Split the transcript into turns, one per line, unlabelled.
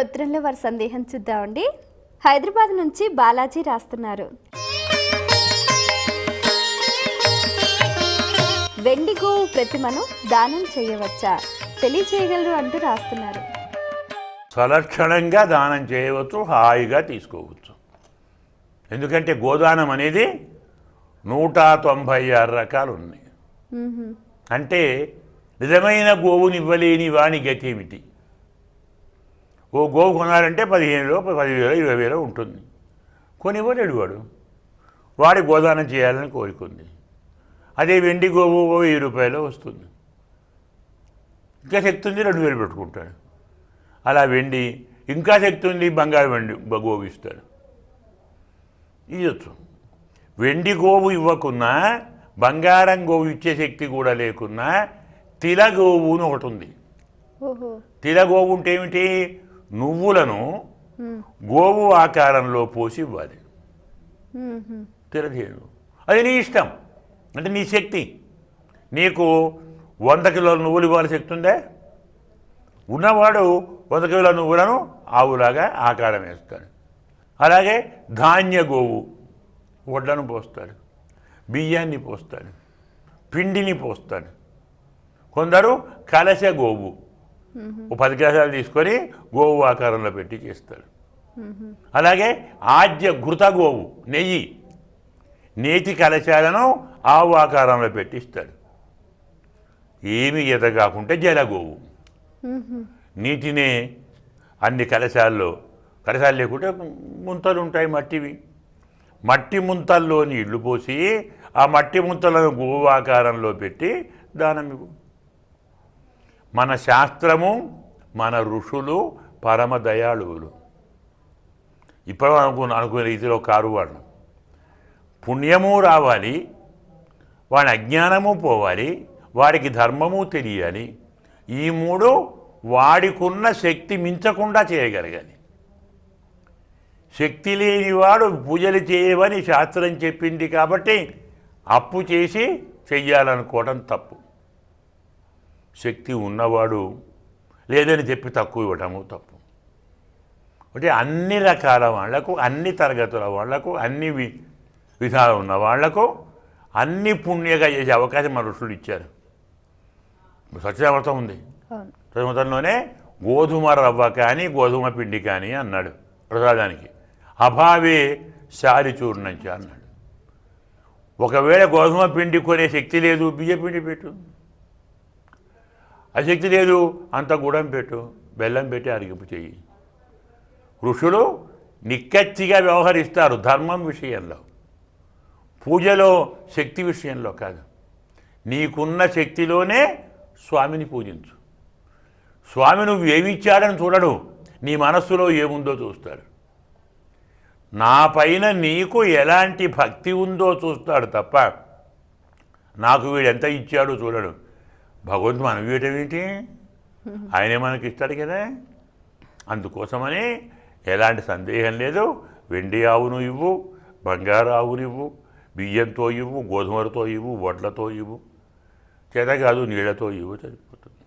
ఉత్తరంలో వారి సందేహం చూద్దామండి. హైదరాబాద్ నుంచి బాలాజీ రాస్తున్నారు. వెండి గోవు ప్రతిమను దానం చేయవచ్చా? తెలియచేయగలరు అంటూ రాస్తున్నారు.
సలక్షణంగా దానం చేయవచ్చు హాయిగా తీసుకోవచ్చు. ఎందుకంటే గోదానం అనేది నూట తొంభై ఆరు రకాలు ఉన్నాయి. అంటే నిజమైన గోవునివ్వలేని వాని గతి ఏమిటి? ఓ గోవు కొనాలంటే పదిహేనులో పదివేలు ఇరవై వేలు ఉంటుంది. కొనివ్వలేడు వాడు వాడి గోదానం చేయాలని కోరుకుంది. అదే వెండి గోవు వెయ్యి రూపాయలు వస్తుంది. ఇంకా శక్తి ఉంది రెండు వేలు పెట్టుకుంటాడు. అలా వెండి ఇంకా శక్తి ఉంది బంగారు వెండి గోవు ఇస్తాడు. ఇవ్వచ్చు వెండి గోవు ఇవ్వకున్నా బంగారం గోవు ఇచ్చే శక్తి కూడా లేకున్నా తిల గోవు అని ఒకటి ఉంది. తిల గోవు అంటే ఏమిటి? నువ్వులను. గోవు ఆకారంలో పోసి ఇవ్వాలి. తిరగేడు అది నీ ఇష్టం. అంటే నీ శక్తి. నీకు వంద కిలోల నువ్వులు ఇవ్వాలి శక్తి ఉందే? ఉన్నవాడు వంద కిలోల నువ్వులను ఆవులాగా ఆకారం వేస్తాడు. అలాగే ధాన్య గోవు వడ్లను పోస్తాడు. బియ్యాన్ని పోస్తాడు. పిండిని పోస్తాడు. కొందరు కలశ గోవు. ఓ పది కలశాలు తీసుకొని గోవు ఆకారంలో పెట్టి చేస్తాడు. అలాగే ఆద్య ఘృత గోవు నెయ్యి. నేతి కలశాలను ఆవు ఆకారంలో పెట్టిస్తాడు. ఏమి ఈత కాకుంటే జలగోవు. నీటినే అన్ని కలశాల్లో కలశాలు లేకుంటే ముంతలు ఉంటాయి మట్టివి. మట్టి ముంతల్లో నీళ్ళు పోసి ఆ మట్టి ముంతలను గోవు ఆకారంలో పెట్టి దానం ఇవ్వు. మన శాస్త్రము మన ఋషులు పరమ దయాళువులు. ఇప్పుడు అనుకున్న అనుకునే రీతిలో కారు వాళ్ళు పుణ్యము రావాలి వాడి అజ్ఞానము పోవాలి వాడికి ధర్మము తెలియాలి ఈ మూడు వాడికున్న శక్తి మించకుండా చేయగలగాలి. శక్తి లేనివాడు పూజలు చేయవని శాస్త్రం చెప్పింది కాబట్టి అప్పు చేసి చెయ్యాలనుకోవడం తప్పు. శక్తి ఉన్నవాడు లేదని చెప్పి తక్కువ ఇవ్వటము తప్పు. అంటే అన్ని రకాల వాళ్ళకు అన్ని తరగతుల వాళ్ళకు అన్ని వి విధాలు ఉన్న వాళ్ళకు అన్ని పుణ్యగా చేసే అవకాశం మన ఋషులు ఇచ్చారు. సత్యావ్రతం ఉంది. సత్యావ్రతంలోనే గోధుమ రవ్వ కానీ గోధుమ పిండి కానీ అన్నాడు ప్రసాదానికి. అభావే శారి చూర్ణంచ అన్నాడు. ఒకవేళ గోధుమ పిండి కొనే శక్తి లేదు బియ్య పిండి పెట్టు. ఆ శక్తి లేదు. అంత గుడం పెట్టు. బెల్లం పెట్టి అరిగింపు చెయ్యి. ఋషులు నిక్కచ్చిగా వ్యవహరిస్తారు ధర్మం విషయంలో. పూజలో శక్తి విషయంలో కాదు. నీకున్న శక్తిలోనే స్వామిని పూజించు. స్వామి నువ్వు ఏమిచ్చాడని చూడడు. నీ మనస్సులో ఏముందో చూస్తాడు. నా పైన నీకు ఎలాంటి భక్తి ఉందో చూస్తాడు తప్ప నాకు వీడు ఎంత ఇచ్చాడో చూడడు. భగవంతుడు మనం ఇవ్వటం ఏంటి ఆయనే మనకి ఇస్తాడు కదా. అందుకోసమని ఎలాంటి సందేహం లేదు. వెండి ఆవును ఇవ్వు బంగారు ఆవును ఇవ్వు బియ్యంతో ఇవ్వు గోధుమలతో ఇవ్వు వడ్లతో ఇవ్వు. చేత కాదు నీళ్ళతో ఇవ్వు సరిపోతుంది